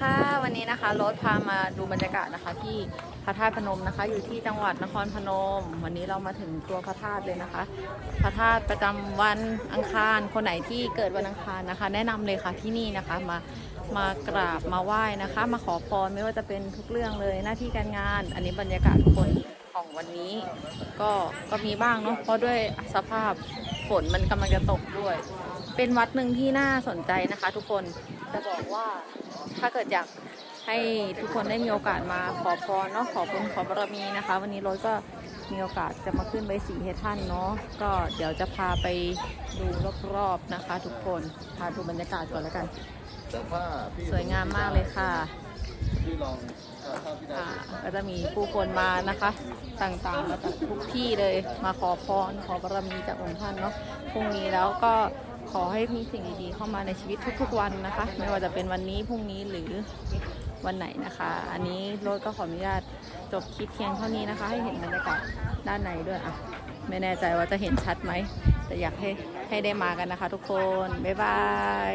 ค่ะวันนี้นะคะรถพามาดูบรรยากาศนะคะ ที่พระธาตุพนมนะคะ อยู่ที่จังหวัดนครพนม วันนี้เรามาถึงตัวพระธาตุเลยนะคะ พระธาตุประจำวันอังคาร คนไหนที่เกิดวันอังคารนะคะ แนะนำเลยค่ะที่นี่นะคะมามากราบมาไหว้นะคะ มาขอพรไม่ว่าจะเป็นทุกเรื่องเลยหน้าที่การงาน อันนี้บรรยากาศคนของวันนี้ ก็ก็มีบ้างเนาะเพราะด้วยสภาพฝนมันกำลังจะตกด้วย เป็นวัดหนึ่งที่น่าสนใจนะคะ ทุกคน จะบอกว่าถ้าเกิดอยากให้ทุกคนได้มีโอกาสมาขอพรเนาะขอบุญขอบารมีนะคะ วันนี้รถก็มีโอกาสจะมาขึ้นใบสีให้ท่านเนาะก็เดี๋ยวจะพาไปดูรอบๆนะคะ ทุกคนพาดูบรรยากาศก่อนแล้วกัน สวยงามมากเลยค่ะก็จะมีผู้คนมานะคะ ต่างๆมาจากทุกที่เลยมาขอพรขอบารมีจากองค์ท่านเนาะพรุ่งนี้แล้วก็ ขอให้มีสิ่งดีๆเข้ามาในชีวิตทุกๆวันนะคะ ไม่ว่าจะเป็นวันนี้พรุ่งนี้หรือวันไหนนะคะ อันนี้รถก็ขออนุญาตจบคลิปเพียงเท่านี้นะคะ ให้เห็นบรรยากาศด้านในด้วยอะไม่แน่ใจว่าจะเห็นชัดไหมแต่อยากให้ให้ได้มากันนะคะ ทุกคนบ๊ายบาย